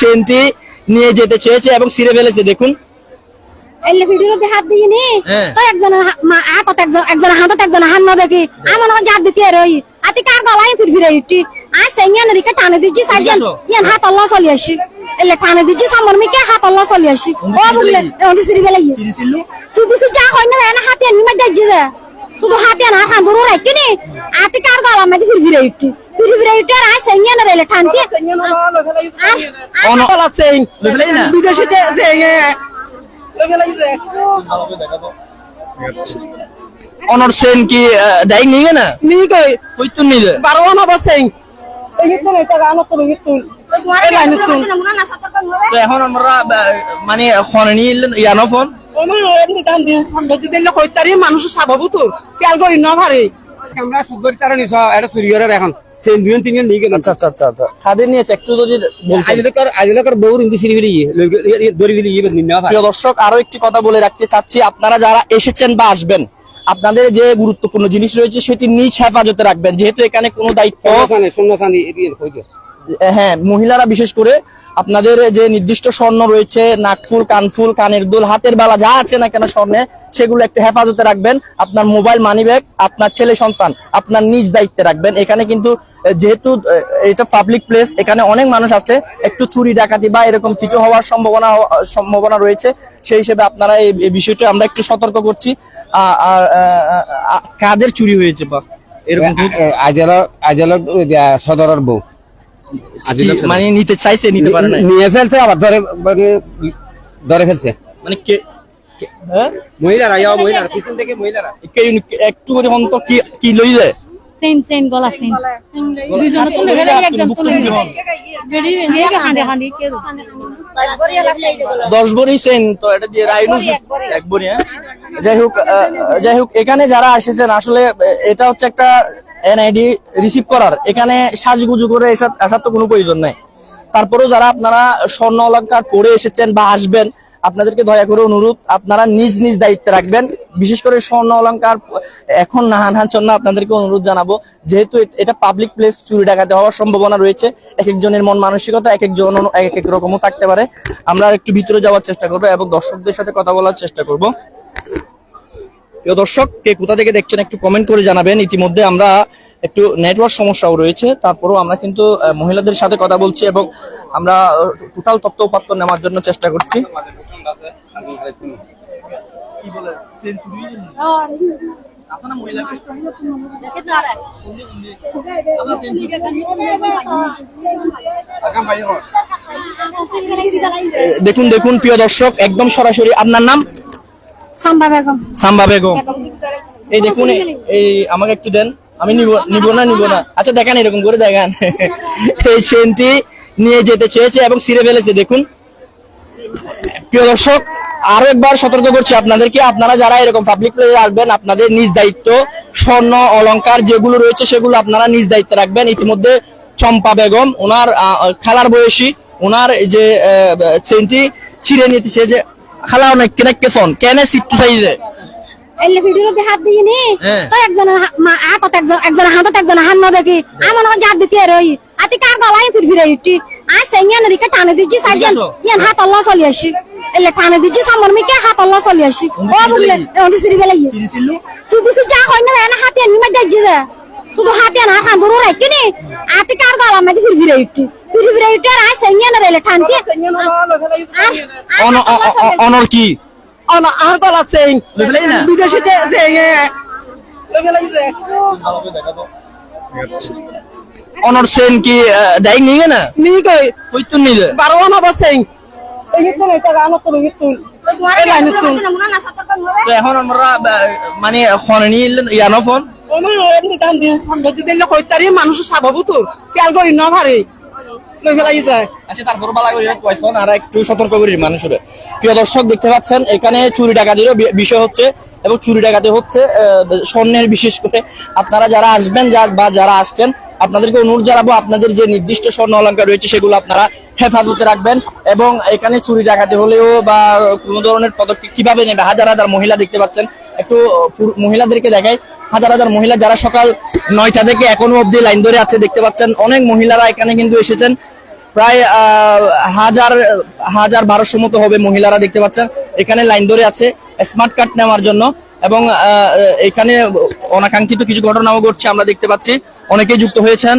চেনটি নিয়ে যেতে চেয়েছে এবং ছিঁড়ে ফেলেছে দেখুন। এলে ভিডিওতে হাত দিইনি? হ্যাঁ। তো একজন হাতত একজন একজন হাতত একজন হাত ন দেখি। আমার নয় জাত দিতে রই আতি কার ফির ফিরে ইটি? আ সেঙ্গিয়ান রিকে টানে দিচ্ছি সাইজেন। ইয়ান হাত আল্লাহ চলি আসি। এলে টানে সামর মিকে হাত আল্লাহ চলি আসি। ও বললে ওদি সিরি দিছি যা না এনা হাতে নি মা শুধু হাতে না রাখি নি আতি কার গলা মধ্যে ফির ফিরে ইটি। ফির ফিরে ইটি আর আ সেঙ্গিয়ান রেলে টানতি অন- saying বুঝলেই না? বিদেশিতে saying অনর সেন কি নিয়ে না কই? তুই ano to itu তো এখন আমরা মানে এলেন ইয়ানো ফোন? কই মানুষ সাবাবু তো কেল করি না পারে আমরা সুগরি তারা। নিছ এটা সুরিয়রে এখন সেই দুজন তিনজন নিয়ে গেল আচ্ছা আচ্ছা আচ্ছা আচ্ছা। খাদের একটু যদি আজলকার আজলকার বউর ইন্দি সিরি ফিরি দড়ি ফিরি ইবে প্রিয় দর্শক আরও একটি কথা বলে রাখতে চাচ্ছি। আপনারা যারা এসেছেন বা আসবেন আপনাদের যে গুরুত্বপূর্ণ জিনিস রয়েছে সেটি নিজ হেফাজতে রাখবেন। যেহেতু এখানে কোনো দায়িত্ব হ্যাঁ মহিলারা বিশেষ করে আপনাদের যে নির্দিষ্ট স্বর্ণ রয়েছে, নাকফুল, কানফুল, কানের দুল, হাতের বালা যা আছে না কেন স্বর্ণে, সেগুলো একটু হেফাজতে রাখবেন। আপনার মোবাইল মানি ব্যাগ আপনার ছেলে সন্তান, আপনার নিজ দায়িত্বে রাখবেন। এখানে কিন্তু যেহেতু এটা পাবলিক প্লেস এখানে অনেক মানুষ আছে, একটু চুরি ডাকাতি বা এরকম কিছু হওয়ার সম্ভাবনা সম্ভাবনা রয়েছে। সেই হিসেবে আপনারা এই বিষয়টি আমরা একটু সতর্ক করছি। আর কাদের চুরি হয়েছে বা এরকম আজল আজল সদরের বউ। মানে নিতে চাইছে নিতে পারে না নিয়ে ফেলছে আবার ধরে মানে ধরে ফেলছে। মানে কে হ্যাঁ? মহিলারা ইয়া মহিলারা পিছন থেকে মহিলারা। কে- একটু করে হন তো কি কি লই যায় গলা হাঁড়ি হাঁড়ি কে দশ বড়ি সেন তো এটা দিয়ে রাইনু এক বড়ি। হ্যাঁ? যাই হোক যাই হোক এখানে যারা এসেছেন আসলে এটা হচ্ছে একটা এনআইডি রিসিভ করার। এখানে সাজগুজু করে আসার তো কোনো প্রয়োজন নাই। তারপরেও যারা আপনারা স্বর্ণ অলঙ্কার পরে এসেছেন বা আসবেন, আপনাদেরকে দয়া করে অনুরোধ, আপনারা নিজ নিজ দায়িত্বে রাখবেন। বিশেষ করে স্বর্ণ অলঙ্কার এখন নাহান হান জন্য আপনাদেরকে অনুরোধ জানাব, যেহেতু এটা পাবলিক প্লেস চুরি ডাকাতে হওয়ার সম্ভাবনা রয়েছে। এক একজনের মন মানসিকতা এক একজন এক এক রকমও থাকতে পারে। আমরা একটু ভিতরে যাওয়ার চেষ্টা করব এবং দর্শকদের সাথে কথা বলার চেষ্টা করব। প্রিয় দর্শক, কে কোথা থেকে দেখছেন একটু কমেন্ট করে জানাবেন। ইতিমধ্যে আমরা একটু নেটওয়ার্ক সমস্যাও রয়েছে, তারপরেও আমরা কিন্তু মহিলাদের সাথে কথা বলছি এবং আমরা টোটাল তথ্য উপাত্ত নেওয়ার জন্য চেষ্টা করছি। দেখুন দেখুন প্রিয় দর্শক একদম সরাসরি আপনার নাম? সাম্বা বেগম। সাম্বা বেগম। এই দেখুন এই- আমাকে একটু দেন। আমি নিব না নিব না আচ্ছা দেখান এরকম করে দেখান। এই চেনটি নিয়ে যেতে চেয়েছে এবং ছিঁড়ে ফেলেছে দেখুন। প্রিয় দর্শক আরও একবার সতর্ক করছি আপনাদেরকে। আপনারা যারা এরকম পাবলিক প্লেসে আসবেন আপনাদের নিজ দায়িত্ব স্বর্ণ অলংকার যেগুলো রয়েছে সেগুলো আপনারা নিজ দায়িত্বে রাখবেন। ইতিমধ্যে চম্পা বেগম ওনার আহ, খালার বয়সী ওনার এই যে চেনটি ছিঁড়ে নিতে যে খালা অনেক কেন কেসন কেন সিট্টু চাইছে এলে ভিডিওতে হাত দিইনি হ্যাঁ। তো একজন হাতত একজন একজন হাতত একজন হাত ন দেখি আমার নয় জাত দিতে রই আতি কার গলায় ফির ফিরে ইটি আ সেঙ্গিয়ান রিকে টানে দিচ্ছি সাইজেন আছো? ইয়ান হাত আল্লাহ চলি আসি এলে টানে দিচ্ছি সামর মিকে হাত আল্লাহ চলি আসি ও বললে ওদি সিরি বেলাই তুই দিছি যা হয় না এনা হাতে নি মা দেখজি যা শুধু হাতে না খান বড় রাখি নি আতি কার গলা মধ্যে ফির ফিরে ইটি ফির ফিরে ইটি আর আ সেঙ্গিয়ান রেলে অন- অ- অনর কি? অনা বুঝলেই না? বিদেশিতে saying অনর সেন কি নিয়ে না? কই? তুই নিলে ita ano to itu Ela এখন আমরা মানে ইয়ানো ফোন? কই মানুষ সাবাবু তো। কেল করি না পারে আচ্ছা আপনাদের যে নির্দিষ্ট স্বর্ণ অলঙ্কার রয়েছে, সেগুলো আপনারা হেফাজতে রাখবেন এবং এখানে চুরি ডাকাতি হলেও বা কোনো ধরনের পদক্ষেপ কীভাবে নেবে? হাজার হাজার মহিলা দেখতে পাচ্ছেন। একটু মহিলাদেরকে দেখাই। হাজার হাজার মহিলা যারা সকাল নয়টা থেকে এখনও অব্দি লাইন ধরে আছে, দেখতে পাচ্ছেন অনেক মহিলারা এখানে কিন্তু এসেছেন। প্রায় হাজার হাজার বারোশো মতো হবে মহিলারা দেখতে পাচ্ছেন। এখানে লাইন ধরে আছে স্মার্ট কার্ড নেওয়ার জন্য এবং এখানে অনাকাঙ্ক্ষিত কিছু ঘটনাও ঘটছে, আমরা দেখতে পাচ্ছি। অনেকেই যুক্ত হয়েছেন।